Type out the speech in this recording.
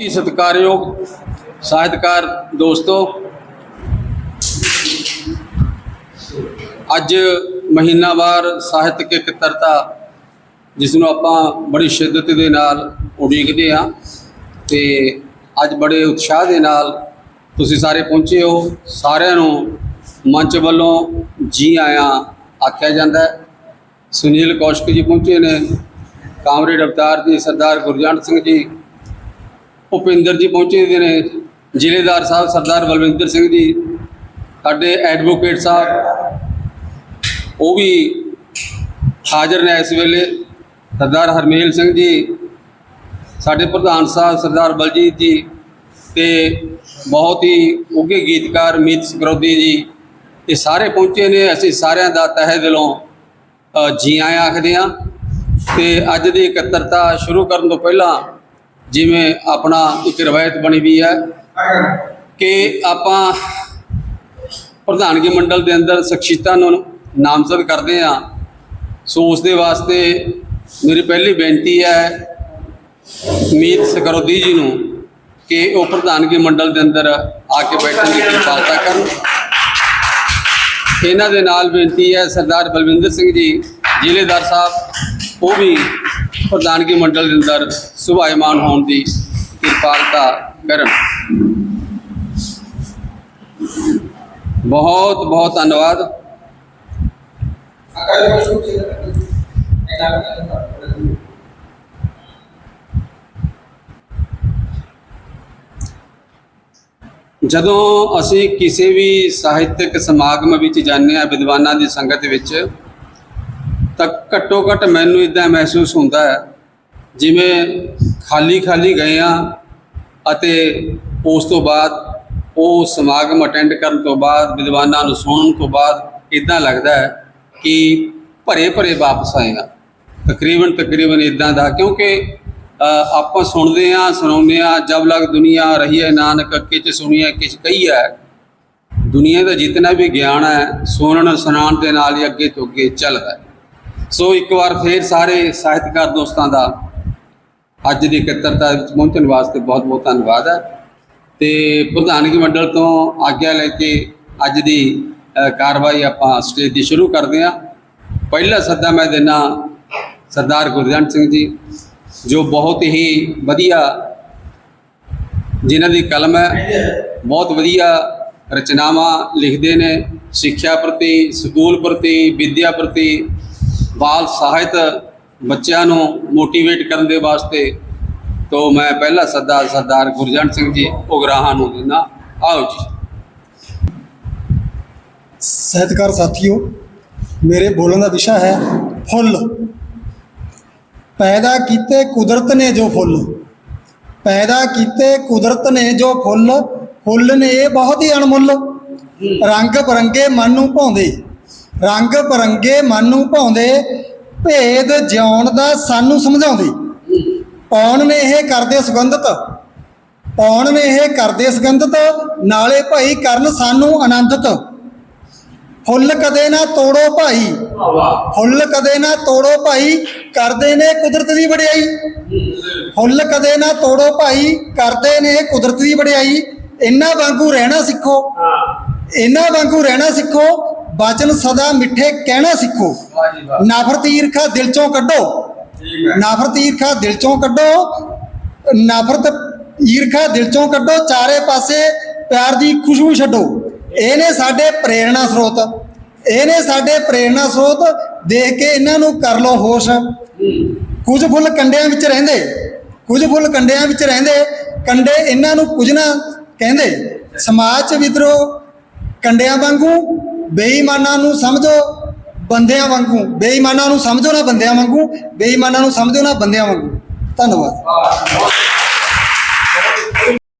ਜੀ, ਸਤਿਕਾਰਯੋਗ ਸਾਹਿਤਕਾਰ ਦੋਸਤੋ, ਅੱਜ ਮਹੀਨਾਵਾਰ ਸਾਹਿਤਕ ਇਕੱਤਰਤਾ ਜਿਸ ਨੂੰ ਆਪਾਂ ਬੜੀ ਸ਼ਿੱਦਤ ਦੇ ਨਾਲ ਉਡੀਕਦੇ ਹਾਂ ਤੇ ਅੱਜ ਬੜੇ ਉਤਸ਼ਾਹ ਦੇ ਨਾਲ ਤੁਸੀਂ ਸਾਰੇ ਪਹੁੰਚੇ ਹੋ। ਸਾਰਿਆਂ ਨੂੰ ਮੰਚ ਵੱਲੋਂ ਜੀ ਆਇਆਂ ਆਖਿਆ ਜਾਂਦਾ ਸੁਨੀਲ ਕੌਸ਼ਕ ਜੀ ਪਹੁੰਚੇ ਨੇ, ਕਾਮਰੇਡ ਅਵਤਾਰ ਜੀ, ਸਰਦਾਰ ਗੁਰਜੰਟ ਸਿੰਘ ਜੀ ਭੁਪਿੰਦਰ ਜੀ ਪਹੁੰਚੇ ਦੇ ਨੇ ਜ਼ਿਲ੍ਹੇਦਾਰ ਸਾਹਿਬ ਸਰਦਾਰ ਬਲਵਿੰਦਰ ਸਿੰਘ ਜੀ ਸਾਡੇ ਐਡਵੋਕੇਟ ਸਾਹਿਬ ਉਹ ਵੀ ਹਾਜ਼ਰ ਨੇ ਇਸ ਵੇਲੇ ਸਰਦਾਰ ਹਰਮੇਲ ਸਿੰਘ ਜੀ ਸਾਡੇ ਪ੍ਰਧਾਨ ਸਾਹਿਬ ਸਰਦਾਰ ਬਲਜੀਤ ਜੀ ਤੇ ਬਹੁਤ ਹੀ ਉੱਘੇ ਗੀਤਕਾਰ ਮੀਤ ਸਕਰੋਦੀ ਜੀ ਇਹ ਸਾਰੇ ਪਹੁੰਚੇ ਨੇ ਅਸੀਂ ਸਾਰਿਆਂ ਦਾ ਤਹਿ ਦਿਲੋਂ ਅ, ਜੀ ਆਇਆਂ ਆਖਦੇ ਹਾਂ ਤੇ ਅੱਜ ਦੀ ਇਕੱਤਰਤਾ ਸ਼ੁਰੂ ਕਰਨ ਤੋਂ ਪਹਿਲਾਂ ਜਿਵੇਂ ਆਪਣਾ ਇੱਕ ਰਵਾਇਤ ਬਣੀ ਵੀ ਹੈ ਕਿ ਆਪਾਂ ਪ੍ਰਧਾਨਗੀ ਮੰਡਲ ਦੇ ਅੰਦਰ ਸ਼ਖਸੀਅਤਾਂ ਨੂੰ ਨਾਮਜ਼ਦ ਕਰਦੇ ਹਾਂ। ਸੋ ਉਸ ਦੇ ਵਾਸਤੇ ਮੇਰੀ ਪਹਿਲੀ ਬੇਨਤੀ ਹੈ, ਮੀਤ ਸਕਰੋਦੀ ਜੀ ਨੂੰ ਕਿ ਉਹ ਪ੍ਰਧਾਨਗੀ ਮੰਡਲ ਦੇ ਅੰਦਰ ਆ ਕੇ ਬੈਠਣ ਦੀ ਕਿਰਪਾਲਤਾ ਕਰਨ। ਇਹਨਾਂ ਦੇ ਨਾਲ ਬੇਨਤੀ ਹੈ ਸਰਦਾਰ ਬਲਵਿੰਦਰ ਸਿੰਘ ਜੀ, ਜ਼ਿਲ੍ਹੇਦਾਰ ਸਾਹਿਬ, ਉਹ ਵੀ ਪ੍ਰਧਾਨਗੀ ਮੰਡਲ ਦੇ ਅੰਦਰ ਸੁਭਾਇਮਾਨ ਹੋਣ ਦੀ ਕਿਰਪਾਲਤਾ ਕਰਨ। ਬਹੁਤ ਬਹੁਤ ਧੰਨਵਾਦ। ਜਦੋਂ ਅਸੀਂ ਕਿਸੇ ਵੀ ਸਾਹਿਤਕ ਸਮਾਗਮ ਵਿੱਚ ਜਾਂਦੇ ਹਾਂ, ਵਿਦਵਾਨਾਂ ਦੀ ਸੰਗਤ ਵਿੱਚ ਤਾਂ ਘੱਟੋ ਘੱਟ ਮੈਨੂੰ ਇਦਾਂ ਮਹਿਸੂਸ ਹੁੰਦਾ ਹੈ, ਜਿਵੇਂ ਖਾਲੀ ਖਾਲੀ ਗਏ ਆ ਅਤੇ ਉਸ ਤੋਂ ਬਾਅਦ, ਉਹ ਸਮਾਗਮ ਅਟੈਂਡ ਕਰਨ ਤੋਂ ਬਾਅਦ, ਵਿਦਵਾਨਾਂ ਨੂੰ ਸੁਣਨ ਤੋਂ ਬਾਅਦ ਇਦਾਂ ਲੱਗਦਾ ਹੈ ਕਿ ਭਰੇ ਭਰੇ ਵਾਪਸ ਆਏ ਆ ਤਕਰੀਬਨ ਤਕਰੀਬਨ ਇਦਾਂ ਦਾ, ਕਿਉਂਕਿ ਆਪਾਂ ਸੁਣਦੇ ਆ ਸੁਣਾਉਂਦੇ ਆ ਜਬ ਲਗ ਦੁਨੀਆ ਰਹੀ ਹੈ ਨਾਨਕ ਕਿਛ ਸੁਣੀਏ ਕਿਛ ਕਹੀਐ ਦੁਨੀਆ ਦਾ ਜਿਤਨਾ ਵੀ ਗਿਆਨ ਹੈ, ਸੁਣਨ, ਸੁਣਾਉਣ ਦੇ ਨਾਲ ਹੀ ਅੱਗੇ ਤੋਂ ਅੱਗੇ ਚੱਲਦਾ ਹੈ। ਸੋ ਇੱਕ ਵਾਰ ਫੇਰ ਸਾਰੇ ਸਾਹਿਤਕਾਰ ਦੋਸਤਾਂ ਦਾ ਅੱਜ ਦੀ ਇਕੱਤਰਤਾ ਵਿੱਚ ਪਹੁੰਚਣ ਵਾਸਤੇ ਬਹੁਤ ਬਹੁਤ ਧੰਨਵਾਦ ਹੈ। ਤੇ ਪ੍ਰਧਾਨਗੀ ਮੰਡਲ ਤੋਂ ਆਗਿਆ ਲੈ ਕੇ ਅੱਜ ਦੀ ਕਾਰਵਾਈ ਆਪਾਂ ਸਟੇਜ ਦੀ ਸ਼ੁਰੂ ਕਰਦੇ ਹਾਂ। ਪਹਿਲਾ ਸੱਦਾ ਮੈਂ ਦੇਣਾ ਸਰਦਾਰ ਗੁਰਜੰਟ ਸਿੰਘ ਜੀ, ਜੋ ਬਹੁਤ ਹੀ ਵਧੀਆ ਜਿਨ੍ਹਾਂ ਦੀ ਕਲਮ ਹੈ, ਬਹੁਤ ਵਧੀਆ ਰਚਨਾਵਾਂ ਲਿਖਦੇ ਨੇ, ਸਿੱਖਿਆ ਪ੍ਰਤੀ, ਸਕੂਲ ਪ੍ਰਤੀ, ਵਿਦਿਆ ਪ੍ਰਤੀ ਬਾਲ ਸਾਹਿਤ ਬੱਚਿਆਂ ਨੂੰ ਮੋਟੀਵੇਟ ਕਰਨ ਦੇ ਵਾਸਤੇ ਤੋਂ ਮੈਂ ਪਹਿਲਾ ਸੱਦਾ ਸਰਦਾਰ ਗੁਰਜੰਟ ਸਿੰਘ ਜੀ ਉਗਰਾਹਾਂ ਨੂੰ ਦਿੰਦਾ। ਆਓ ਜੀ। ਸਾਹਿਤਕਾਰ ਸਾਥੀਓ, ਮੇਰੇ ਬੋਲਣ ਦਾ ਵਿਸ਼ਾ ਹੈ ਫੁੱਲ। ਪੈਦਾ ਕੀਤੇ ਕੁਦਰਤ ਨੇ ਜੋ ਫੁੱਲ। ਪੈਦਾ ਕੀਤੇ ਕੁਦਰਤ ਨੇ ਜੋ ਫੁੱਲ। ਫੁੱਲ ਨੇ ਇਹ ਬਹੁਤ ਹੀ ਅਣਮੁੱਲ। ਰੰਗ ਬਰੰਗੇ ਮਨ ਨੂੰ ਭਾਉਂਦੇ। ਰੰਗ ਬਰੰਗੇ ਮਨ ਨੂੰ ਭਾਉਂਦੇ ਭੇਦ ਜਿਉਣ ਦਾ ਸਾਨੂੰ ਸਮਝਾਉਂਦੇ। ਪੌਣ ਨੇ ਇਹ ਕਰਦੇ ਸੁਗੰਧਤ ਪੌਣ ਨੇ ਇਹ ਕਰਦੇ ਸੁਗੰਧਤ ਨਾਲੇ ਭਾਈ ਕਰਨ ਸਾਨੂੰ ਆਨੰਦਤ। ਫੁੱਲ ਕਦੇ ਨਾ ਤੋੜੋ ਭਾਈ ਫੁੱਲ ਕਦੇ ਨਾ ਤੋੜੋ ਭਾਈ ਕਰਦੇ ਨੇ ਕੁਦਰਤ ਦੀ ਵਡਿਆਈ। ਫੁੱਲ ਕਦੇ ਨਾ ਤੋੜੋ ਭਾਈ ਕਰਦੇ ਨੇ ਕੁਦਰਤ ਦੀ ਵਡਿਆਈ। ਇਹਨਾਂ ਵਾਂਗੂ ਰਹਿਣਾ ਸਿੱਖੋ। ਇਹਨਾਂ ਵਾਂਗੂ ਰਹਿਣਾ ਸਿੱਖੋ ਬਚਨ ਸਦਾ ਮਿੱਠੇ ਕਹਿਣਾ ਸਿੱਖੋ। ਨਫ਼ਰਤ ਈਰਖਾ ਦਿਲ ਚੋਂ ਕੱਢੋ। ਨਫ਼ਰਤ ਈਰਖਾ ਦਿਲ ਚੋਂ ਕੱਢੋ। ਨਫ਼ਰਤ ਈਰਖਾ ਦਿਲ ਚੋਂ ਕੱਢੋ। ਚਾਰੇ ਪਾਸੇ ਪਿਆਰ ਦੀ ਖੁਸ਼ਬੂ ਛੱਡੋ। ਇਹ ਨੇ ਸਾਡੇ ਪ੍ਰੇਰਣਾ ਸਰੋਤ। ਇਹ ਨੇ ਸਾਡੇ ਪ੍ਰੇਰਣਾ ਸਰੋਤ। ਦੇਖ ਕੇ ਇਹਨਾਂ ਨੂੰ ਕਰ ਲਓ ਹੋਸ਼। ਕੁਝ ਫੁੱਲ ਕੰਡਿਆਂ ਵਿੱਚ ਰਹਿੰਦੇ। ਕੁਝ ਫੁੱਲ ਕੰਡਿਆਂ ਵਿੱਚ ਰਹਿੰਦੇ। ਕੰਡੇ ਇਹਨਾਂ ਨੂੰ ਕੁਝ ਨਾ ਕਹਿੰਦੇ। ਸਮਾਜ 'ਚ ਵਿਦਰੋ ਕੰਡਿਆਂ ਵਾਂਗੂ ਬੇਈਮਾਨਾਂ ਨੂੰ ਸਮਝੋ, ਬੰਦਿਆਂ ਵਾਂਗੂ। ਬੇਈਮਾਨਾਂ ਨੂੰ ਸਮਝੋ ਨਾ ਬੰਦਿਆਂ ਵਾਂਗੂ, ਬੇਈਮਾਨਾਂ ਨੂੰ ਸਮਝੋ ਨਾ ਬੰਦਿਆਂ ਵਾਂਗੂ। ਧੰਨਵਾਦ।